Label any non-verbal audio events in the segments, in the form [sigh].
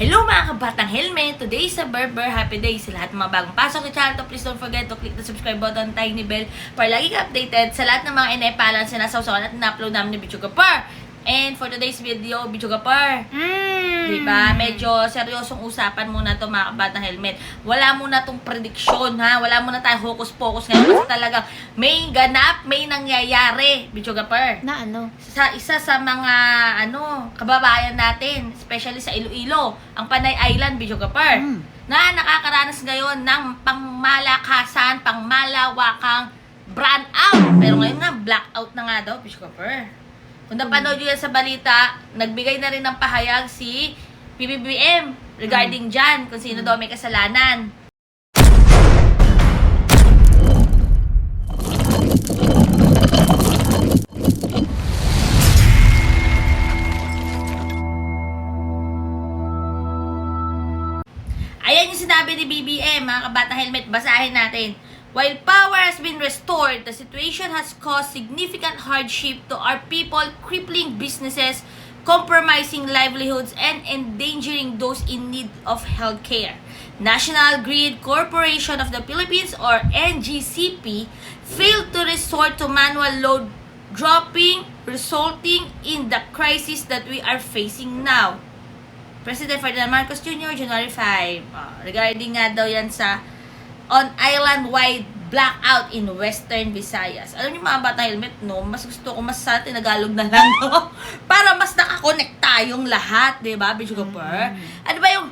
Hello mga kabatang helmet! Today is a Berber Happy Day sa lahat ng mga bagong pasok sa channel to. Please don't forget to click the subscribe button, tiny bell para lagi ka updated sa lahat ng mga inepalan sinasawsawan at na-upload namin ni Bicho Gapar. And for today's video, Bicho Gapar, Mm. Diba? Medyo seryosong usapan muna to mga kabatang helmet. Wala muna tong prediksyon ha. Wala muna tayo hocus-pocus ngayon. Kasi talagang may ganap, may nangyayari. Bicho Gapar Na ano? sa isa sa mga ano kababayan natin, especially sa Iloilo, ang Panay Island, Bijogaper, Mm. na nakakaranas ngayon ng pangmalakasan, pangmalawakang brand out. Pero ngayon nga, blackout na nga daw, Bijogaper. Kung napanood nyo yan sa balita, nagbigay na rin ng pahayag si PBBM regarding dyan, kung sino daw may kasalanan. Ayan yung sinabi ni BBM, mga kabata helmet, basahin natin. While power has been restored, the situation has caused significant hardship to our people, crippling businesses, compromising livelihoods, and endangering those in need of health care. National Grid Corporation of the Philippines, or NGCP, failed to resort to manual load dropping, resulting in the crisis that we are facing now. President Ferdinand Marcos Jr., January 5. Ah, regarding nga daw yan sa on island-wide blackout in Western Visayas. Alam niyo mga bata helmet, no? Mas gusto ko mas sa tinagalog na lang, no? [laughs] Para mas nakakonect tayong lahat, di ba, Bishop Cooper? Ano ba yung...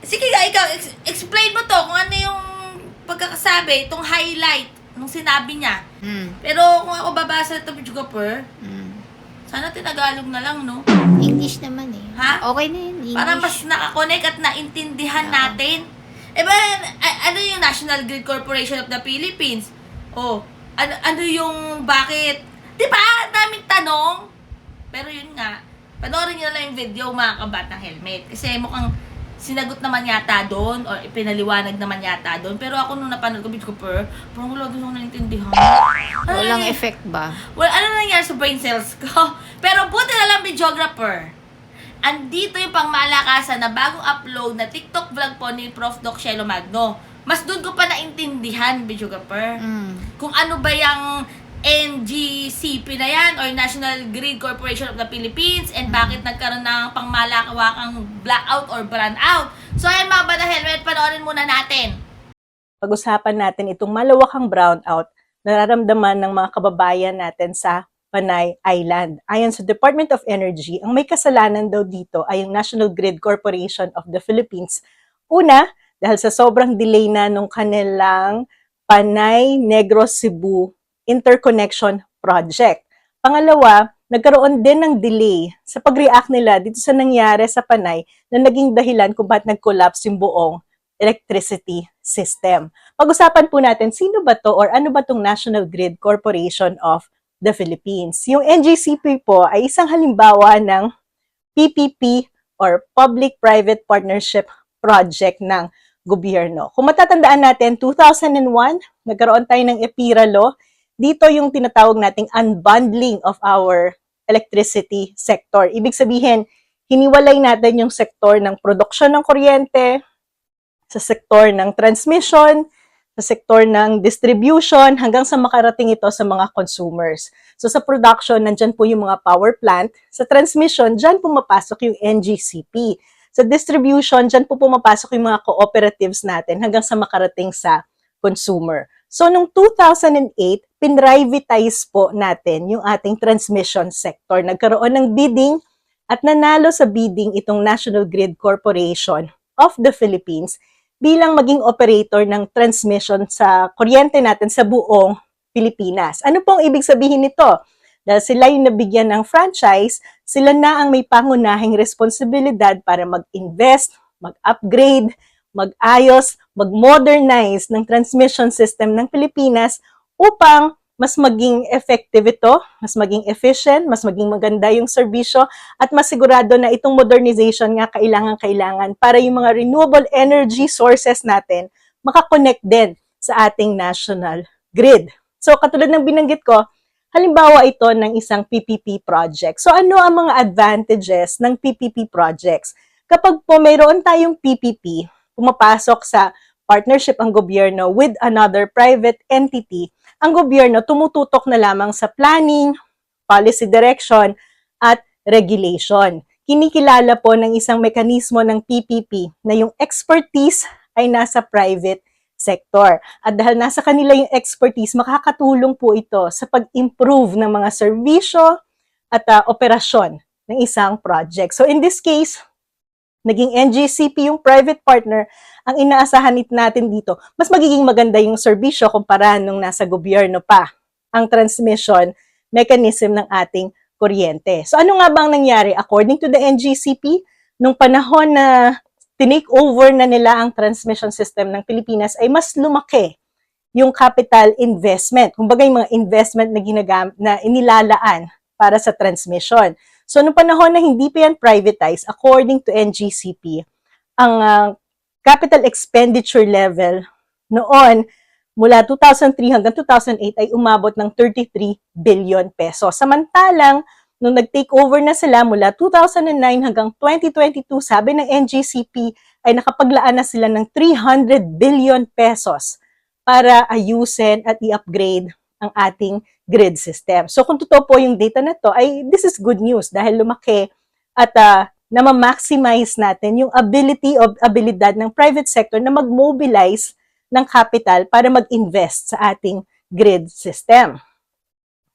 Sige nga, ikaw, ex- explain mo to kung ano yung pagkakasabi, itong highlight nung sinabi niya. Mm. Pero kung ako babasa ito, Bishop Cooper, Mm. sana tinagalog na lang, no? English naman eh. Ha? Okay na yun, English. Para mas nakakonect at naintindihan Oo. natin. Eh ba, ano yung National Grid Corporation of the Philippines? Oh, ano, ano yung bakit? Di ba? Daming tanong. Pero yun nga, panoorin nyo lang yung video mga kabatang helmet. Kasi mukhang sinagot naman yata doon or ipinaliwanag naman yata doon. Pero ako nung napanood ko, bitch ko per, parang wala doon ako naintindihan. Ano Walang effect ba? Well, ano nangyari sa brain cells ko? [laughs] Pero buti na lang videographer. Andito yung pangmalakasan na bagong upload na TikTok vlog po ni Prof. Doc Shelo Magno. Mas doon ko pa naintindihan, videographer. Mm. Kung ano ba yung NGCP na yan or National Grid Corporation of the Philippines and bakit nagkaroon ng pangmalakawakang blackout or brownout. So, ayan mga bata helmet, panoorin muna natin. pag-usapan natin itong malawakang brownout na nararamdaman ng mga kababayan natin sa Panay Island. Ayon sa Department of Energy, ang may kasalanan daw dito ay yung National Grid Corporation of the Philippines. Una, dahil sa sobrang delay na nung kanilang Panay Negros Cebu Interconnection Project. Pangalawa, nagkaroon din ng delay sa pag-react nila dito sa nangyari sa Panay na naging dahilan kung bakit nag-collapse yung buong electricity system. Pag-usapan po natin sino ba to or ano ba tong National Grid Corporation of the Philippines. Yung NGCP po ay isang halimbawa ng PPP or Public-Private Partnership Project ng gobyerno. Kung matatandaan natin, 2001, nagkaroon tayo ng EPIRA law. Dito yung tinatawag nating unbundling of our electricity sector. Ibig sabihin, hiniwalay natin yung sektor ng produksyon ng kuryente, sa sektor ng transmission, sa sektor ng distribution, hanggang sa makarating ito sa mga consumers. So sa production, nandyan po yung mga power plant. Sa transmission, dyan pumapasok yung NGCP. Sa distribution, dyan po pumapasok yung mga cooperatives natin hanggang sa makarating sa consumer. So, noong 2008, pinrivatize po natin yung ating transmission sector. Nagkaroon ng bidding at nanalo sa bidding itong National Grid Corporation of the Philippines bilang maging operator ng transmission sa kuryente natin sa buong Pilipinas. Ano pong ibig sabihin nito? Dahil sila yung nabigyan ng franchise, sila na ang may pangunahing responsibilidad para mag-invest, mag-upgrade, mag-ayos, mag-modernize ng transmission system ng Pilipinas upang mas maging effective ito, mas maging efficient, mas maging maganda yung serbisyo, at masigurado na itong modernization nga kailangan-kailangan para yung mga renewable energy sources natin makakonect din sa ating national grid. So, katulad ng binanggit ko, halimbawa ito ng isang PPP project. So, ano ang mga advantages ng PPP projects? kapag po mayroon tayong PPP, pumapasok sa partnership ang gobyerno with another private entity, ang gobyerno tumututok na lamang sa planning, policy direction, at regulation. Kinikilala po ng isang mekanismo ng PPP na yung expertise ay nasa private sector. At dahil nasa kanila yung expertise, makakatulong po ito sa pag-improve ng mga serbisyo at ah, operasyon ng isang project. So in this case, naging NGCP yung private partner, ang inaasahan natin dito, mas magiging maganda yung serbisyo kumpara nung nasa gobyerno pa ang transmission mechanism ng ating kuryente. So ano nga bang nangyari? According to the NGCP, nung panahon na tinake over na nila ang transmission system ng Pilipinas ay mas lumaki yung capital investment. Kumbaga yung mga investment na ginagam na inilalaan para sa transmission. So, nung panahon na hindi pa yan privatized, according to NGCP, ang ah, capital expenditure level noon mula 2003 hanggang 2008 ay umabot ng 33 billion pesos. Samantalang, nung nag-take over na sila mula 2009 hanggang 2022, sabi ng NGCP ay nakapaglaan na sila ng 300 billion pesos para ayusin at i-upgrade ang ating grid system. So kung totoo po yung data na to, ay this is good news dahil lumaki at uh, na ma-maximize natin yung ability of abilidad ng private sector na mag-mobilize ng capital para mag-invest sa ating grid system.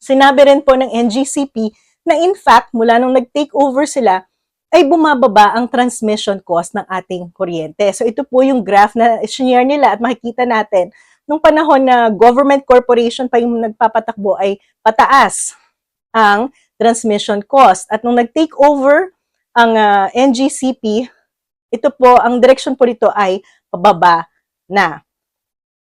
Sinabi rin po ng NGCP na in fact, mula nung nag-take over sila, ay bumababa ang transmission cost ng ating kuryente. So ito po yung graph na share nila at makikita natin nung panahon na government corporation pa yung nagpapatakbo ay pataas ang transmission cost. At nung nag-take over ang ah, NGCP, ito po, ang direction po nito ay pababa na.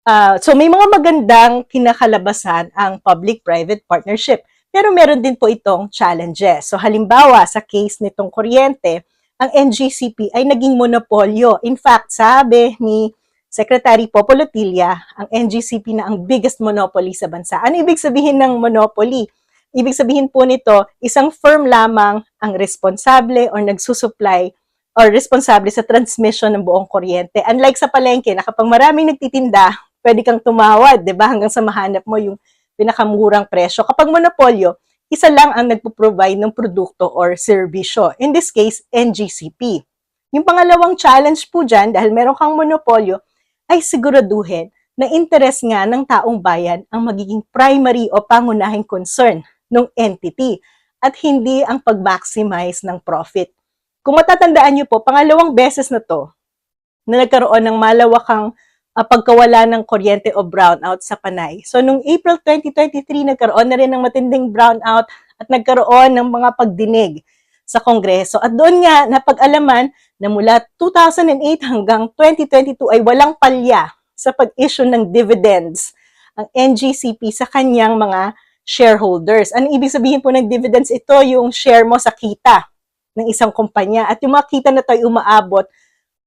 Ah, so may mga magandang kinakalabasan ang public-private partnership. Pero meron din po itong challenges. So halimbawa, sa case nitong kuryente, ang NGCP ay naging monopolyo. In fact, sabi ni Secretary Popolotilla, ang NGCP na ang biggest monopoly sa bansa. Ano ibig sabihin ng monopoly? Ibig sabihin po nito, isang firm lamang ang responsable or nagsusupply or responsable sa transmission ng buong kuryente. Unlike sa palengke na kapag maraming nagtitinda, pwede kang tumawad, 'di ba? Hanggang sa mahanap mo yung pinakamurang presyo. Kapag monopolyo, isa lang ang nagpo-provide ng produkto or serbisyo. In this case, NGCP. Yung pangalawang challenge po dyan, dahil meron kang monopolyo, ay siguraduhin na interes nga ng taong bayan ang magiging primary o pangunahing concern ng entity at hindi ang pag-maximize ng profit. Kung matatandaan niyo po, pangalawang beses na to na nagkaroon ng malawakang uh, pagkawala ng kuryente o brownout sa Panay. So, nung April 2023, nagkaroon na rin ng matinding brownout at nagkaroon ng mga pagdinig sa Kongreso. At doon nga, napag-alaman na mula 2008 hanggang 2022 ay walang palya sa pag-issue ng dividends ang NGCP sa kanyang mga shareholders. Ano ibig sabihin po ng dividends? Ito yung share mo sa kita ng isang kumpanya. At yung mga kita na to ay umaabot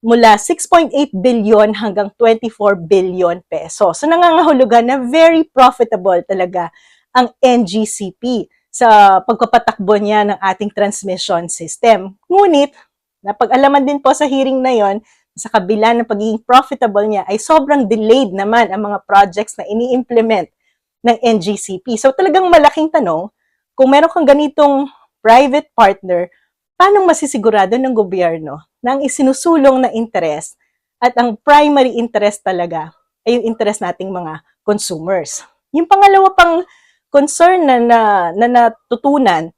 mula 6.8 billion hanggang 24 billion pesos. So nangangahulugan na very profitable talaga ang NGCP sa pagpapatakbo niya ng ating transmission system. Ngunit, napag-alaman din po sa hearing na yon, sa kabila ng pagiging profitable niya ay sobrang delayed naman ang mga projects na ini-implement ng NGCP. So talagang malaking tanong, kung meron kang ganitong private partner, paano masisigurado ng gobyerno na ang isinusulong na interest at ang primary interest talaga ay yung interest nating mga consumers. Yung pangalawa pang concern na, na, na natutunan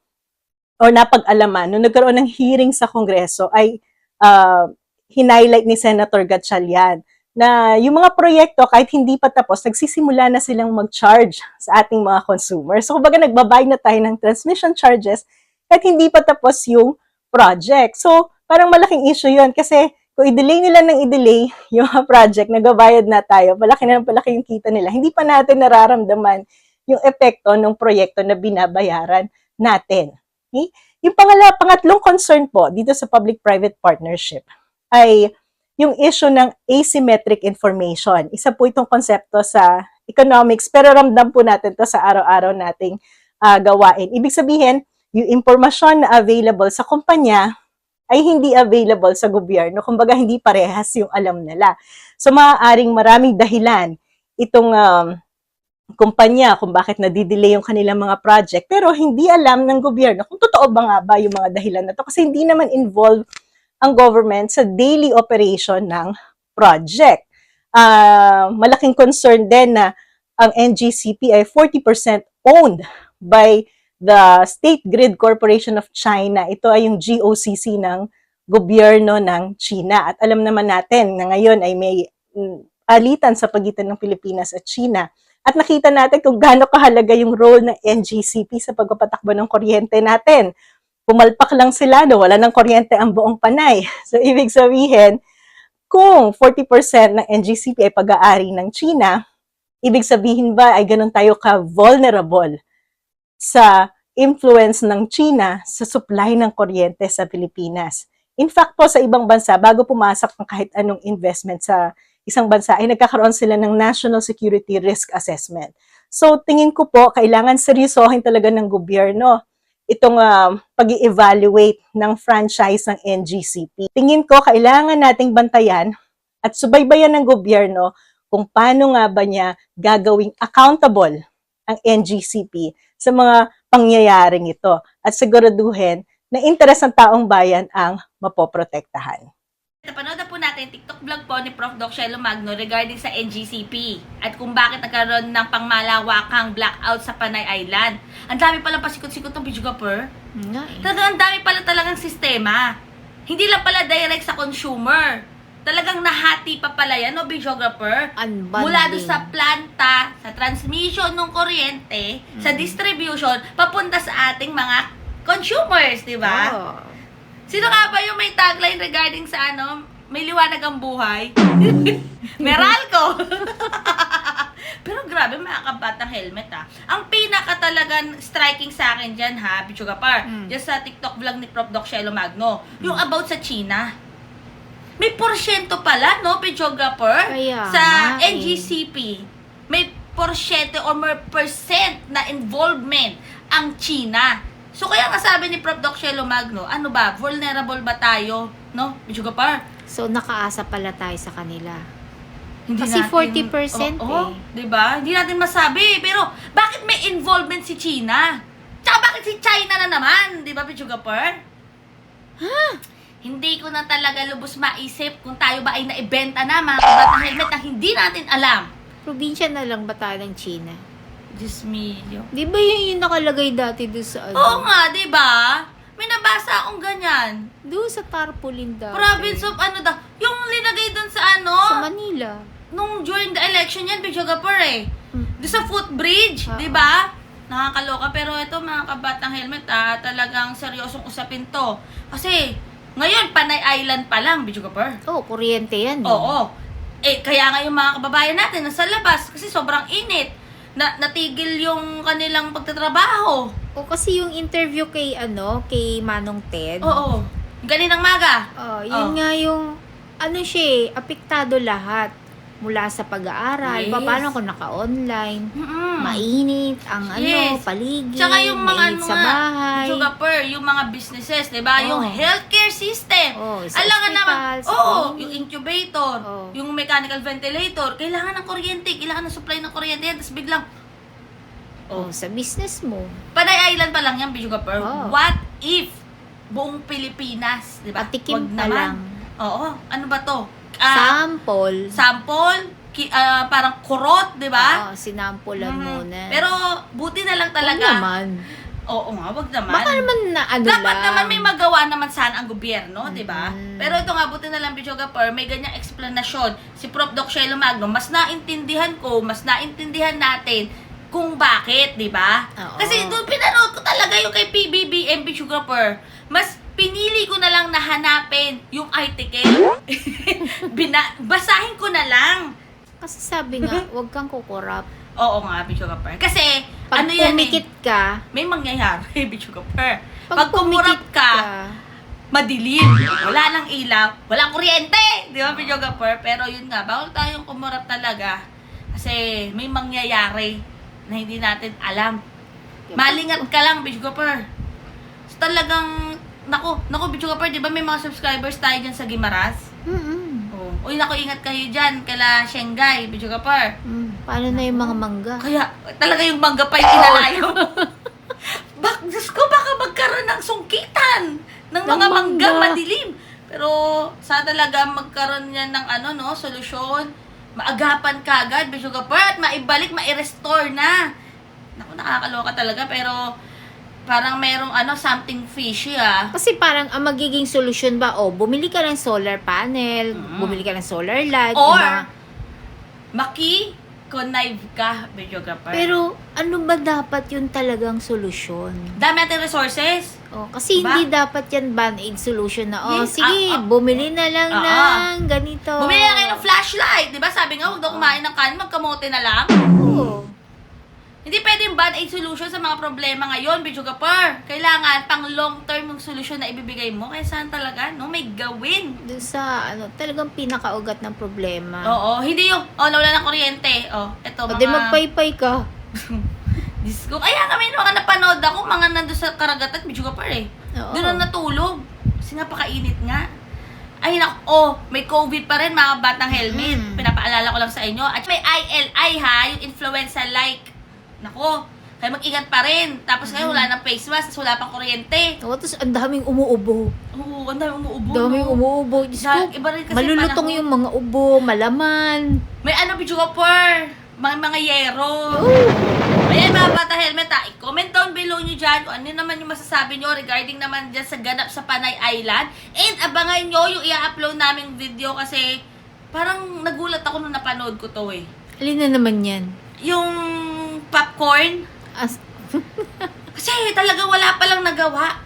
o napag-alaman nung nagkaroon ng hearing sa Kongreso ay uh, hinighlight ni Senator Gatchalian na yung mga proyekto, kahit hindi pa tapos, nagsisimula na silang mag-charge sa ating mga consumers. So, kumbaga, nagbabayad na tayo ng transmission charges kahit hindi pa tapos yung project. So, parang malaking issue yon kasi kung i-delay nila ng i-delay [laughs] yung project, nagbabayad na tayo, palaki na ng palaki yung kita nila. Hindi pa natin nararamdaman yung epekto ng proyekto na binabayaran natin. Okay? Yung pangala, pangatlong concern po dito sa public-private partnership ay yung issue ng asymmetric information. Isa po itong konsepto sa economics, pero ramdam po natin to sa araw-araw nating uh, gawain. Ibig sabihin, yung impormasyon na available sa kumpanya ay hindi available sa gobyerno. Kumbaga, hindi parehas yung alam nila. So, maaaring maraming dahilan itong um, kumpanya kung bakit nadidelay yung kanilang mga project, pero hindi alam ng gobyerno kung totoo ba nga ba yung mga dahilan na to kasi hindi naman involved ang government sa daily operation ng project. Ah, malaking concern din na ang NGCP ay 40% owned by the State Grid Corporation of China. Ito ay yung GOCC ng gobyerno ng China. At alam naman natin na ngayon ay may mm, alitan sa pagitan ng Pilipinas at China. At nakita natin kung gaano kahalaga yung role ng NGCP sa pagpapatakbo ng kuryente natin. Pumalpak lang sila, no? wala ng kuryente ang buong panay. [laughs] So, ibig sabihin, kung 40% ng NGCP ay pag-aari ng China, ibig sabihin ba ay ganun tayo ka-vulnerable sa influence ng China sa supply ng kuryente sa Pilipinas. In fact po, sa ibang bansa, bago pumasok ng kahit anong investment sa isang bansa, ay nagkakaroon sila ng National Security Risk Assessment. So, tingin ko po, kailangan seryosohin talaga ng gobyerno itong uh, pag evaluate ng franchise ng NGCP. Tingin ko, kailangan nating bantayan at subaybayan ng gobyerno kung paano nga ba niya gagawing accountable ang NGCP sa mga pangyayaring ito at siguraduhin na interes ng taong bayan ang mapoprotektahan. Napanood natin TikTok vlog po ni Prof. Doc Shelo Magno regarding sa NGCP at kung bakit nagkaroon ng pangmalawakang blackout sa Panay Island. Ang dami pala pasikot-sikot ng videographer. Nga eh. Talagang ang dami pala talagang sistema. Hindi lang pala direct sa consumer. Talagang nahati pa pala yan, no, videographer? Unbundling. Mula doon sa planta, sa transmission ng kuryente, sa distribution, papunta sa ating mga consumers, di ba? Oo. Sino nga ba yung may tagline regarding sa ano, may liwanag ang buhay? [laughs] Meralco! [laughs] Pero grabe, mga kabatang helmet ha. Ang pinaka talagang striking sa akin dyan ha, Pichugapar, Mm. dyan sa TikTok vlog ni Prof. Doc Shelo Magno, yung about sa China. May porsyento pala, no, Pichugapar? Kaya Sa nga eh. NGCP, may porsyento or more percent na involvement ang China. So kaya nga sabi ni Prof. Doc Shelo Magno, ano ba, vulnerable ba tayo, no? Pichugapar? So, nakaasa pala tayo sa kanila. Hindi Kasi 40% Oo, eh. 'di ba? Hindi natin masabi, pero bakit may involvement si China? Tsaka bakit si China na naman, 'di ba, Pichugapar? Hindi ko na talaga lubos maisip kung tayo ba ay naibenta na mga kabatang helmet na hindi natin alam. Probinsya na lang ba tayo ng China? Diyos mio. Di ba yun yung nakalagay dati doon sa ano? Oo nga, 'di ba? May nabasa akong ganyan. Doon sa tarpaulin dati. Province of ano daw, yung linagay doon sa ano, Sa Manila. nung during the election yan, Pichugapur eh. Hmm. Doon sa footbridge, Oo. di ba? Nakakaloka. Pero ito mga kabatang helmet ah, talagang seryosong usapin to. Kasi, ngayon, Panay Island pa lang, Pichugapur. Oo, kuryente yan. eh. Oo. Eh, kaya nga yung mga kababayan natin nasa labas kasi sobrang init. Na, natigil yung kanilang pagtatrabaho. O kasi yung interview kay ano, kay Manong Ted. Oo. Ganinang maga. Oh, yun Oh. nga yung ano siya, eh, apektado lahat mula sa pag-aaral, Yes. paano kung naka-online, Mm-mm. mainit ang ano, Yes. paligid, Tsaka yung mga mainit ano sa bahay. Sugaper, yung mga businesses, 'di ba? Yung Oh. healthcare system. Oh, Alam nga naman, oo, clinic. yung incubator, Oh. yung mechanical ventilator, kailangan ng kuryente, kailangan ng supply ng kuryente tapos biglang, Oh, sa business mo. Panay Island pa lang yan, Sugaper. Oh. What if buong Pilipinas, 'di ba? Patikim Wag pa naman. lang. Oo, ano ba 'to? Ah, Sample. sample, ki, ah, parang kurot, 'di ba? Oo, sinampulan Mhm. muna. Pero buti na lang Huwag talaga. naman. Oo nga, wag naman. Baka naman na ano Dapat lang. naman may magawa naman sana ang gobyerno, di ba? Mm. Pero ito nga, buti na lang, Bijoga Per, may ganyang explanation. Si Prof. Doc Shelo Magno, mas naintindihan ko, mas naintindihan natin kung bakit, di ba? Oo. Kasi doon pinanood ko talaga yung kay PBBM Bijoga Per. Mas pinili ko na lang na hanapin yung article. [laughs] Bina- basahin ko na lang. Kasi sabi nga, huwag kang kukurap. Oo nga, Bijoga Per. Kasi, Pag ano yan eh, pumikit ka, may mangyayari, [laughs] Bijoga Per. pag, Pag kumurap ka, madilim. Wala nang ilaw. Walang kuryente. Di ba, videographer? Pero yun nga, bawal tayong kumurap talaga. Kasi may mangyayari na hindi natin alam. Malingat ka lang, videographer. So, talagang Nako, nako, Bicho Kapar, di ba may mga subscribers tayo dyan sa Gimaras? Mm-mm. Oh. Uy, nako, ingat kayo dyan, kala Shanghai, Bicho Kapar. Mm. Paano na yung mga mangga? Kaya, talaga yung mangga pa yung inalayo. [laughs] Bak, Diyos ko, baka magkaroon ng sungkitan ng Ng mga mangga, mangga. madilim. Pero, sa talaga magkaroon yan ng ano, no, solusyon. Maagapan kagad, Bicho Kapar, at maibalik, ma-restore na. Naku, nakakaloka talaga, pero parang merong ano, something fishy ah. Kasi parang ang magiging solusyon ba, oh, bumili ka ng solar panel, Mm. bumili ka ng solar light, Or, diba? maki, connive ka, videographer. Pero ano ba dapat yun talagang solusyon? dami natin resources. Oh, kasi Diba? hindi dapat yan band-aid solution na, oh, Yes, sige, ah, ah, bumili na lang ah, ng ganito. Bumili na kayo ng flashlight. Di ba sabi nga, huwag daw kumain ng kanin, magkamote na lang. Oo. Hindi pwedeng band-aid solution sa mga problema ngayon, videographer. Kailangan pang long-term yung solusyon na ibibigay mo. Kaya saan talaga, no? May gawin. Doon sa, ano, talagang pinakaugat ng problema. Oo, hindi yung, oh, nawala ng kuryente. Oh, eto, O, mga... di magpaypay ka. [laughs] Diyos ko, kaya nga may mga napanood ako, mga nandun sa karagatan, videographer eh. Oo. Doon na natulog. Kasi napakainit nga. Ay, nak oh, may COVID pa rin, mga batang helmet. Mm. Pinapaalala ko lang sa inyo. At may ILI ha, yung influenza-like. Nako, kaya mag-ingat pa rin. Tapos ngayon, wala nang face mask, tapos wala pang kuryente. Oo, tapos ang daming umuubo. Oo, ang dami umuubo. daming no? umuubo. Diyos ko, iba rin kasi malulutong panahon. yung mga ubo, malaman. May ano, Pichugapur? Mga, mga yero. Oo. Ayan mga bata helmet ha, i-comment down below nyo dyan kung ano naman yung masasabi nyo regarding naman dyan sa ganap sa Panay Island. And abangan nyo yung i-upload naming video kasi parang nagulat ako nung napanood ko to eh. Alin na naman yan? Yung popcorn, As, [laughs] kasi talagang wala palang nagawa.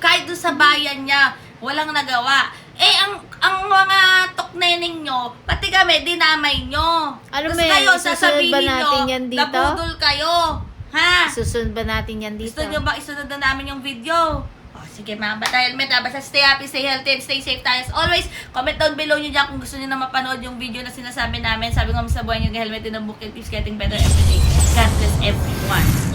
Kahit doon sa bayan niya, walang nagawa. Eh, ang ang mga tokneneng nyo, pati kami, dinamay nyo. Ano, Tapos kayo, Susunod sasabihin ba natin nyo, yan dito? nabudol kayo. Ha? susunod ba natin yan dito? Gusto nyo ba isunod na namin yung video? O, sige mga bata helmet ha. Basta stay happy, stay healthy, and stay safe tayo as always. Comment down below nyo dyan kung gusto nyo na mapanood yung video na sinasabi namin. Sabi nga sa buhay nyo, helmet din ang and keeps getting better every day. practice everyone.